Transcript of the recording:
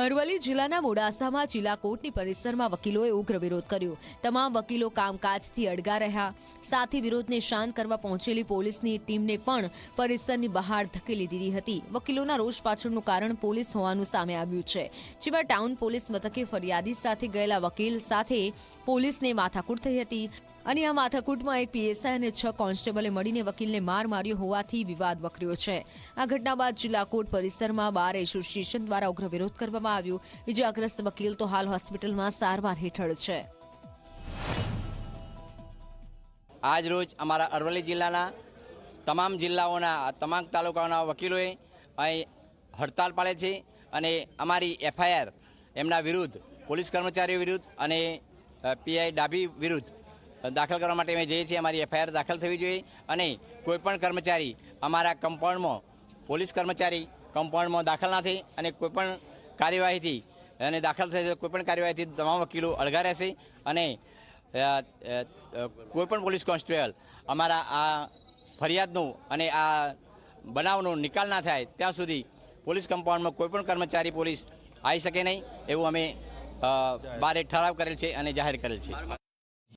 અરવલ્લી જિલ્લાના મોડાસામાં જિલ્લા કોર્ટની પરિસરમાં વકીલોએ ઉગ્ર વિરોધ કર્યો. તમામ વકીલો કામકાજથી અડગા રહ્યા. સાથે વિરોધને શાંત કરવા પહોંચેલી પોલીસની ટીમને પણ પરિસરની બહાર ધકેલી દીધી હતી. વકીલોના રોષ પાછળનું કારણ પોલીસ હોવાનું સામે આવ્યું છે. જેમાં ટાઉન પોલીસ મથકે ફરિયાદી સાથે ગયેલા વકીલ સાથે પોલીસને માથાકૂટ થઈ હતી. અને આ માથાકૂટમાં એક પીએસઆઈ અને છ કોન્સ્ટેબલે મળીને વકીલને માર માર્યો હોવાથી વિવાદ વકર્યો છે. આ ઘટના બાદ જિલ્લા કોર્ટ પરિસરમાં બાર એસોસિએશન દ્વારા ઉગ્ર વિરોધ કરવામાં આવ્યો. ઇજાગ્રસ્ત વકીલ તો હાલ હોસ્પિટલમાં સારવાર હેઠળ છે. આજ રોજ અમારા અરવલ્લી જિલ્લાના તમામ જિલ્લાઓના, તમામ તાલુકાઓના વકીલોએ અહીં હડતાલ પાડે છે અને અમારી એફઆઈઆર એમના વિરુદ્ધ, પોલીસ કર્મચારીઓ વિરુદ્ધ અને પીઆઈ ડાભી વિરુદ્ધ દાખલ કરવા માટે અમે જઈએ છીએ, અમારી એફઆઈઆર દાખલ થવી જોઈએ અને કોઈપણ કર્મચારી અમારા કમ્પાઉન્ડમાં, પોલીસ કર્મચારી કમ્પાઉન્ડમાં દાખલ ના થઈ અને કોઈપણ કાર્યવાહીથી, અને દાખલ થશે કોઈપણ કાર્યવાહીથી તમામ વકીલો અળગા રહેશે અને કોઈપણ પોલીસ કોન્સ્ટેબલ અમારા આ ફરિયાદનું અને આ બનાવનો નિકાલ ના થાય ત્યાં સુધી પોલીસ કમ્પાઉન્ડમાં કોઈપણ કર્મચારી પોલીસ આવી શકે નહીં એવું અમે બારે ઠરાવ કરેલ છે અને જાહેર કરેલ છે.